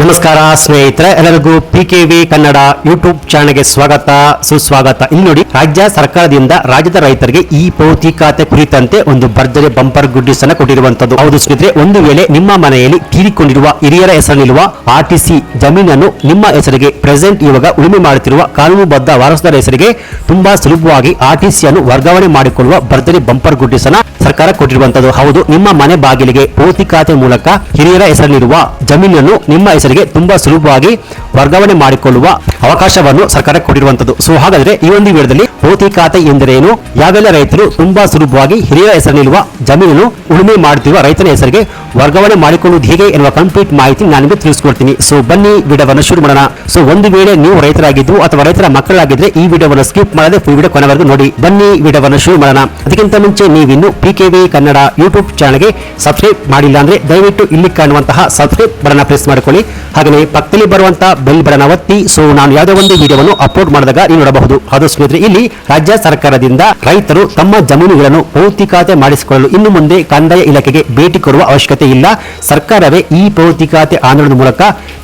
ನಮಸ್ಕಾರ ಸ್ನೇಹಿತರೆ, ಎಲ್ಲರಿಗೂ P K V Kannada YouTube ಚಾನೆಲ್ಗೆ ಸ್ವಾಗತ, ಸುಸ್ವಾಗತ. ಇಲ್ಲಿ ನೋಡಿ, ರಾಜ್ಯ ಸರ್ಕಾರದಿಂದ ರಾಜ್ಯದ ರೈತರಿಗೆ ಈ ಪೌತಿ ಖಾತೆ ಕುರಿತಂತೆ ಒಂದು ಭರ್ಜರಿ ಬಂಪರ್ ಗುಡ್ಡಿಸ್ ಅನ್ನು ಕೊಟ್ಟಿರುವಂತದ್ದು. ಹೌದು ಸ್ನೇಹಿತರೆ, ಒಂದು ವೇಳೆ ನಿಮ್ಮ ಮನೆಯಲ್ಲಿ ತೀರಿಕೊಂಡಿರುವ ಹಿರಿಯರ ಹೆಸರಿನಿರುವ ಆರ್ಟಿಸಿ ಜಮೀನನ್ನು ನಿಮ್ಮ ಹೆಸರಿಗೆ ಪ್ರೆಸೆಂಟ್ ಇವಾಗ ಉಳುಮೆ ಮಾಡುತ್ತಿರುವ ಕಾನೂನುಬದ್ಧ ವಾರಸುದಾರ ಹೆಸರಿಗೆ ತುಂಬಾ ಸುಲಭವಾಗಿ ಆರ್ ಟಿಸಿಯನ್ನು ವರ್ಗಾವಣೆ ಮಾಡಿಕೊಳ್ಳುವ ಭರ್ಜರಿ ಬಂಪರ್ ಗುಡ್ಡಿಸ್ ಅನ್ನ ಸರ್ಕಾರ ಕೊಟ್ಟಿರುವಂತದ್ದು. ಹೌದು, ನಿಮ್ಮ ಮನೆ ಬಾಗಿಲಿಗೆ ಪೌತಿ ಖಾತೆ ಮೂಲಕ ಹಿರಿಯರ ಹೆಸರಿನಿರುವ ಜಮೀನನ್ನು ನಿಮ್ಮ ಹೆಸರಿಗೆ ತುಂಬಾ ಸುಲಭವಾಗಿ ವರ್ಗಾವಣೆ ಮಾಡಿಕೊಳ್ಳುವ ಅವಕಾಶವನ್ನು ಸರ್ಕಾರ ಕೊಟ್ಟಿರುವಂತದ್ದು. ಸೊ ಹಾಗಾದ್ರೆ ಈ ಒಂದು ವಿಡಿಯೋದಲ್ಲಿ ಪೋತಿ ಖಾತೆ ಎಂದರೇನು? ಯಾವೆಲ್ಲ ರೈತರು ತುಂಬಾ ಸುಲಭವಾಗಿ ಹಿರಿಯ ಹೆಸರಿನಲ್ಲಿರುವ ಜಮೀನನ್ನು ಉಳುಮೆ ಮಾಡುತ್ತಿರುವ ರೈತನ ಹೆಸರಿಗೆ ವರ್ಗಾವಣೆ ಮಾಡಿಕೊಳ್ಳುವುದು ಹೇಗೆ ಎನ್ನುವ ಕಂಪ್ಲೀಟ್ ಮಾಹಿತಿ ನಾನು ನಿಮಗೆ ತಿಳಿಸ್ಕೊಡ್ತೀನಿ. ಸೊ ಬನ್ನಿ ವಿಡಿಯೋವನ್ನು ಶುರು ಮಾಡೋಣ. ಸೊ ಒಂದು ವೇಳೆ ನೀವು ರೈತರಾಗಿದ್ದು ಅಥವಾ ರೈತರ ಮಕ್ಕಳಾಗಿದ್ರೆ ಈ ವಿಡಿಯೋವನ್ನು ಸ್ಕಿಪ್ ಮಾಡದೆ ಫುಲ್ ವಿಡಿಯೋ ಕೊನೆವರೆಗೂ ನೋಡಿ. ಬನ್ನಿ ವಿಡಿಯೋವನ್ನು ಶುರು ಮಾಡೋಣ. ಅದಕ್ಕಿಂತ ಮುಂಚೆ ನೀವಿನ್ನು P K V Kannada YouTube ಚಾನಲ್ಗೆ ಸಬ್ಸ್ಕ್ರೈಬ್ ಮಾಡಿಲ್ಲ ಅಂದ್ರೆ ದಯವಿಟ್ಟು ಇಲ್ಲಿ ಕಾಣುವಂತಹ ಸಬ್ಸ್ಕ್ರೈಬ್ ಬಟನ್ ಪ್ರೆಸ್ ಮಾಡಿಕೊಳ್ಳಿ. ಹಾಗೆಯೇ ಪಕ್ಕದಲ್ಲಿ ಬರುವಂತಹ ಬೆಲ್ ಬಟನ್ ಒತ್ತಿ. ಸೊ ನಾನು ಯಾವುದೇ ಒಂದು ವಿಡಿಯೋವನ್ನು ಅಪ್ಲೋಡ್ ಮಾಡಿದಾಗ ನೀವು ನೋಡಬಹುದು. ಅದು ಸ್ನೇಹಿತರೆ, ಇಲ್ಲಿ ರಾಜ್ಯ ಸರ್ಕಾರದಿಂದ ರೈತರು ತಮ್ಮ ಜಮೀನುಗಳನ್ನು ಪೌತಿ ಖಾತೆ ಮಾಡಿಸಿಕೊಳ್ಳಲು ಇನ್ನು ಮುಂದೆ ಕಂದಾಯ ಇಲಾಖೆಗೆ ಭೇಟಿ ಕೊಡುವ ಅವಶ್ಯಕತೆ ಇಲ್ಲ. ಸರ್ಕಾರವೇ ಈ ಪೌತಿ ಖಾತೆ ಆಂದೋಲನದ ಮೂಲಕ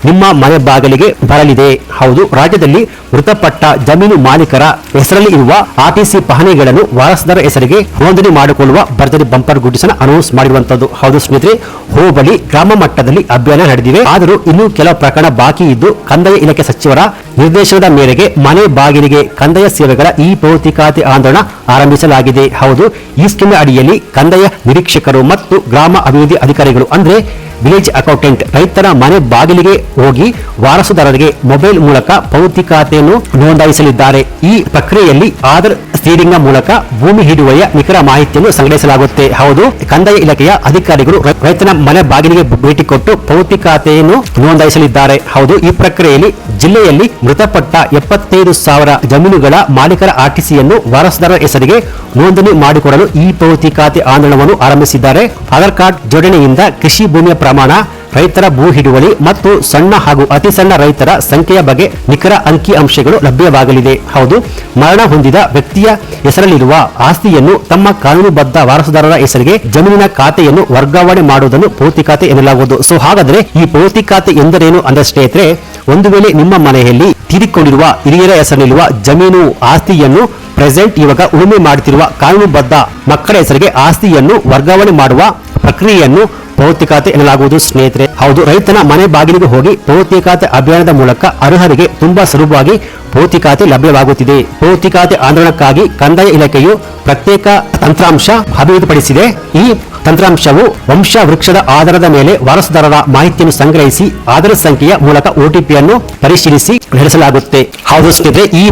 ನಿಮ್ಮ ಮನೆ ಬಾಗಿಲಿಗೆ ಬರಲಿದೆ. ಹೌದು, ರಾಜ್ಯದಲ್ಲಿ ಮೃತಪಟ್ಟ ಜಮೀನು ಮಾಲೀಕರ ಹೆಸರಲ್ಲಿ ಇರುವ ಆರ್ಟಿಸಿ ಪಹಣಿಗಳನ್ನು ವಾರಸದಾರ ಹೆಸರಿಗೆ ನೋಂದಣಿ ಮಾಡಿಕೊಳ್ಳುವ ಭರ್ಜರಿ ಬಂಪರ್ ಗುಡ್ಡಿಸನ್ನು ಅನೌನ್ಸ್ ಮಾಡಿರುವಂತದ್ದು. ಹೌದು ಸ್ನೇಹಿತರೆ, ಹೋಬಳಿ ಗ್ರಾಮ ಮಟ್ಟದಲ್ಲಿ ಅಭಿಯಾನ ನಡೆದಿವೆ ಆದರೂ ಇನ್ನೂ ಕೆಲವು ಪ್ರಕರಣ ಬಾಕಿ ಇದ್ದು, ಕಂದಾಯ ಇಲಾಖೆ ಸಚಿವರ ನಿರ್ದೇಶನದ ಮೇರೆಗೆ ಮನೆ ಬಾಗಿಲಿಗೆ ಕಂದಾಯ ಸೇವೆಗಳ ಈ ಖಾತೆ ಆಂದೋಲನ ಆರಂಭಿಸಲಾಗಿದೆ. ಹೌದು, ಈ ಸ್ಕೀಮ್ ಅಡಿಯಲ್ಲಿ ಕಂದಾಯ ನಿರೀಕ್ಷಕರು ಮತ್ತು ಗ್ರಾಮ ಅಭಿವೃದ್ಧಿ ಅಧಿಕಾರಿಗಳು, ಅಂದ್ರೆ ವಿಲೇಜ್ ಅಕೌಂಟೆಂಟ್ ರೈತರ ಮನೆ ಬಾಗಿಲಿಗೆ ಹೋಗಿ ವಾರಸುದಾರರಿಗೆ ಮೊಬೈಲ್ ಮೂಲಕ ಪೌತಿ ಖಾತೆಯನ್ನು ನೋಂದಾಯಿಸಲಿದ್ದಾರೆ. ಈ ಪ್ರಕ್ರಿಯೆಯಲ್ಲಿ ಆಧಾರ್ ಸ್ಟೀರಿಂಗ್ ಮೂಲಕ ಭೂಮಿ ಹಿಡುವಳಿಯ ನಿಖರ ಮಾಹಿತಿಯನ್ನು ಸಂಗ್ರಹಿಸಲಾಗುತ್ತೆ. ಹೌದು, ಕಂದಾಯ ಇಲಾಖೆಯ ಅಧಿಕಾರಿಗಳು ರೈತನ ಮನೆ ಬಾಗಿಲಿಗೆ ಭೇಟಿ ಕೊಟ್ಟು ಪೌತಿ ಖಾತೆಯನ್ನು ನೋಂದಾಯಿಸಲಿದ್ದಾರೆ. ಹೌದು, ಈ ಪ್ರಕ್ರಿಯೆಯಲ್ಲಿ ಜಿಲ್ಲೆಯಲ್ಲಿ ಮೃತಪಟ್ಟ ಎಪ್ಪತ್ತೈದು ಸಾವಿರ ಜಮೀನುಗಳ ಮಾಲೀಕರ ಆರ್ಟಿಸಿಯನ್ನು ವಾರಸುದಾರರ ಹೆಸರಿಗೆ ನೋಂದಣಿ ಮಾಡಿಕೊಡಲು ಈ ಪೌತಿ ಖಾತೆ ಆಂದೋಲನವನ್ನು ಆರಂಭಿಸಿದ್ದಾರೆ. ಆಧಾರ್ ಕಾರ್ಡ್ ಜೋಡಣೆಯಿಂದ ಕೃಷಿ ಭೂಮಿಯ ಪ್ರಮಾಣ, ರೈತರ ಭೂ ಹಿಡುವಳಿ ಮತ್ತು ಸಣ್ಣ ಹಾಗೂ ಅತಿ ಸಣ್ಣ ರೈತರ ಸಂಖ್ಯೆಯ ಬಗ್ಗೆ ನಿಖರ ಅಂಕಿ ಅಂಶಗಳು ಲಭ್ಯವಾಗಲಿದೆ. ಹೌದು, ಮರಣ ಹೊಂದಿದ ವ್ಯಕ್ತಿಯ ಹೆಸರಲ್ಲಿರುವ ಆಸ್ತಿಯನ್ನು ತಮ್ಮ ಕಾನೂನುಬದ್ಧ ವಾರಸುದಾರರ ಹೆಸರಿಗೆ ಜಮೀನಿನ ಖಾತೆಯನ್ನು ವರ್ಗಾವಣೆ ಮಾಡುವುದನ್ನು ಪೂರ್ತಿ ಖಾತೆ ಎನ್ನಲಾಗುವುದು. ಸೊ ಹಾಗಾದ್ರೆ ಈ ಪೂರ್ತಿ ಖಾತೆ ಎಂದರೇನು ಅಂದ್ರೆ ಸ್ನೇಹಿತರೆ ಒಂದು ವೇಳೆ ನಿಮ್ಮ ಮನೆಯಲ್ಲಿ ತೀರಿಕೊಂಡಿರುವ ಹಿರಿಯರ ಹೆಸರಿನಲ್ಲಿರುವ ಜಮೀನು, ಆಸ್ತಿಯನ್ನು ಪ್ರೆಸೆಂಟ್ ಇವಾಗ ಉಳುಮೆ ಮಾಡುತ್ತಿರುವ ಕಾನೂನುಬದ್ಧ ಮಕ್ಕಳ ಹೆಸರಿಗೆ ಆಸ್ತಿಯನ್ನು ವರ್ಗಾವಣೆ ಮಾಡುವ ಪ್ರಕ್ರಿಯೆಯನ್ನು ಪೌತಿ ಖಾತೆ ಎನ್ನಲಾಗುವುದು, ಸ್ನೇಹಿತರೆ. ಹೌದು, ರೈತನ ಮನೆ ಬಾಗಿಲಿಗೆ ಹೋಗಿ ಪೌತಿ ಖಾತೆ ಅಭಿಯಾನದ ಮೂಲಕ ಅರ್ಹರಿಗೆ ತುಂಬಾ ಸುಲಭವಾಗಿ ಪೌತಿ ಖಾತೆ ಲಭ್ಯವಾಗುತ್ತಿದೆ. ಪೌತಿ ಖಾತೆ ಆಂದೋಲನಕ್ಕಾಗಿ ಕಂದಾಯ ಇಲಾಖೆಯು ಪ್ರತ್ಯೇಕ ತಂತ್ರಾಂಶ ಅಭಿವೃದ್ಧಿಪಡಿಸಿದೆ. ಈ ತಂತ್ರಾಂಶವು ವಂಶ ವೃಕ್ಷದ ಆಧಾರದ ಮೇಲೆ ವಾರಸುದಾರರ ಮಾಹಿತಿಯನ್ನು ಸಂಗ್ರಹಿಸಿ ಆಧಾರ ಸಂಖ್ಯೆಯ ಮೂಲಕ ಒಟಿಪಿಯನ್ನು ಪರಿಶೀಲಿಸಿ ನಡೆಸಲಾಗುತ್ತೆ. ಹೌದು ಸ್ನೇಹಿತರೆ, ಈ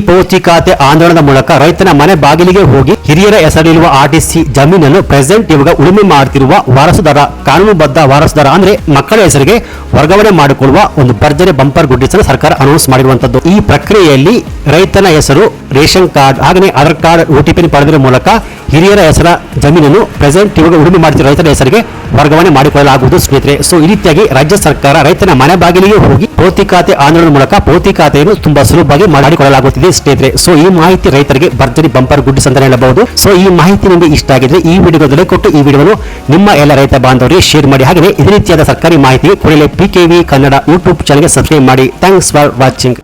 ಖಾತೆ ಆಂದೋಲನದ ಮೂಲಕ ರೈತನ ಮನೆ ಬಾಗಿಲಿಗೆ ಹೋಗಿ ಹಿರಿಯರ ಹೆಸರಿರುವ ಆರ್ಟಿಸಿ ಜಮೀನನ್ನು ಪ್ರೆಸೆಂಟ್ ಇವಾಗ ಉಳುಮೆ ಮಾಡುತ್ತಿರುವ ವಾರಸುದಾರ, ಕಾನೂನುಬದ್ಧ ವಾರಸುದಾರ ಅಂದ್ರೆ ಮಕ್ಕಳ ಹೆಸರಿಗೆ ವರ್ಗಾವಣೆ ಮಾಡಿಕೊಳ್ಳುವ ಒಂದು ಭರ್ಜರಿ ಬಂಪರ್ ಗುಡ್ಡಿಸಲು ಸರ್ಕಾರ ಅನೌನ್ಸ್ ಮಾಡಿರುವಂತದ್ದು. ಈ ಪ್ರಕ್ರಿಯೆಯಲ್ಲಿ ರೈತನ ಹೆಸರು, ರೇಷನ್ ಕಾರ್ಡ್ ಹಾಗೆಯೇ ಆಧಾರ್ ಕಾರ್ಡ್ ಒಟಿಪಿ ಪಡೆದಿರುವ ಮೂಲಕ ಹಿರಿಯರ ಹೆಸರ ಜಮೀನನ್ನು ಪ್ರೆಸೆಂಟ್ ಇವಾಗ ಉಳುಮೆ ಮಾಡುತ್ತಿರುವ ರೈತರ ಹೆಸರಿಗೆ ವರ್ಗಾವಣೆ ಮಾಡಿಕೊಳ್ಳಲಾಗುವುದು ಸ್ನೇಹಿತರೆ. ಸೊ ಈ ರೀತಿಯಾಗಿ ರಾಜ್ಯ ಸರ್ಕಾರ ರೈತನ ಮನೆ ಬಾಗಿಲಿಗೆ ಹೋಗಿ ಪೌತಿ ಖಾತೆ ಆಂದೋಲನ ಮೂಲಕ ಪೌತಿ ಖಾತೆಯನ್ನು ತುಂಬಾ ಸುಲಭವಾಗಿ ಮಾಡಿಕೊಳ್ಳಲಾಗುತ್ತಿದೆ ಸ್ನೇಹಿತರೆ. ಸೊ ಈ ಮಾಹಿತಿ ರೈತರಿಗೆ ಭರ್ಜರಿ ಬಂಪರ್ ಗುಡ್ಸ್ ಅಂತ ಹೇಳಬಹುದು. ಸೊ ಈ ಮಾಹಿತಿ ನಿಮಗೆ ಇಷ್ಟ ಆಗಿದ್ರೆ ಈ ವಿಡಿಯೋದಲ್ಲಿ ಕೊಟ್ಟು ಈ ವಿಡಿಯೋವನ್ನು ನಿಮ್ಮ ಎಲ್ಲ ರೈತ ಬಾಂಧವರಿಗೆ ಶೇರ್ ಮಾಡಿ. ಹಾಗೆ ಇದೇ ರೀತಿಯಾದ ಸರ್ಕಾರಿ ಮಾಹಿತಿ ಕೂಡಲೇ ಪಿ ಕನ್ನಡ ಯೂಟ್ಯೂಬ್ ಚಾನಲ್ಗೆ ಸಬ್ಸ್ಕ್ರೈಬ್ ಮಾಡಿ. Thanks for watching